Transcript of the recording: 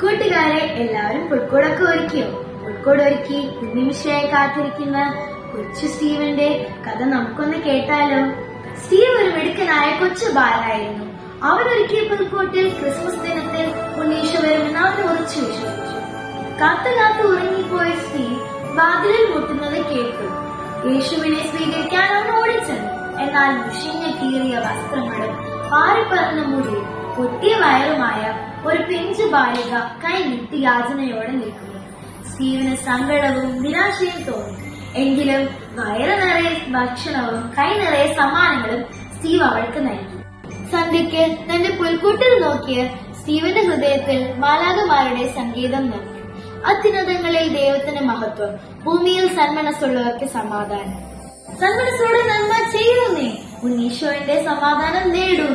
കൂട്ടുകാരെ എല്ലാവരും പുൽക്കൂടൊക്കെ ഒരുക്കിയോ പുൽക്കൂട് ഒരുക്കി കുഞ്ഞിമിഷയെ കാത്തിരിക്കുന്ന കൊച്ചു സ്റ്റീവന്റെ കഥ നമുക്കൊന്ന് കേട്ടാലോ? സ്റ്റീവ് ഒരു മിടുക്കനായ കൊച്ചു ബാലായിരുന്നു. അവൻ ഒരുക്കിയ പുൽക്കൂട്ടിൽ ക്രിസ്മസ് ദിനത്തിൽ ഉണ്ണീഷ വരുമെന്ന് അവൻ ഉറച്ചു വിശ്വസിച്ചു. കാത്തു കാത്തു ഉറങ്ങിപ്പോയ സ്ത്രീ വാതിലിൽ മുട്ടുന്നത് കേട്ടു. യേശുവിനെ സ്വീകരിക്കാൻ അവൻ ഓടിച്ചെന്നു എന്നാൽ മുഷിഞ്ഞ കീറിയ വസ്ത്രങ്ങളും പാറിപ്പറന്ന മുടി പൊട്ടിയ വയറുമായ ഒരു പിഞ്ചു ബാലിക കൈ നീട്ടി യാചനയോടെ നിൽക്കുന്നു. സ്റ്റീവിന് സങ്കടവും നിരാശയും തോന്നി. എങ്കിലും വയറ് നിറയെ ഭക്ഷണവും കൈ നിറയെ സമ്മാനങ്ങളും സ്റ്റീവ് അവൾക്ക് നൽകി. സന്ധ്യയ്ക്ക് തന്റെ പുൽക്കൂട്ടിൽ നോക്കിയ സ്റ്റീവന്റെ ഹൃദയത്തിൽ മാലാകമാരുടെ സംഗീതം നിറഞ്ഞു. അത്യുന്നതങ്ങളിൽ ദൈവത്തിന് മഹത്വം. ഭൂമിയിൽ സന്മനസ്സുള്ളവർക്ക് സമാധാനം. സന്മനസ്സോടെ നന്മ ചെയ്യുന്നേ. ഉണ്ണീശോയുടെ സമാധാനം നേടുന്നേ.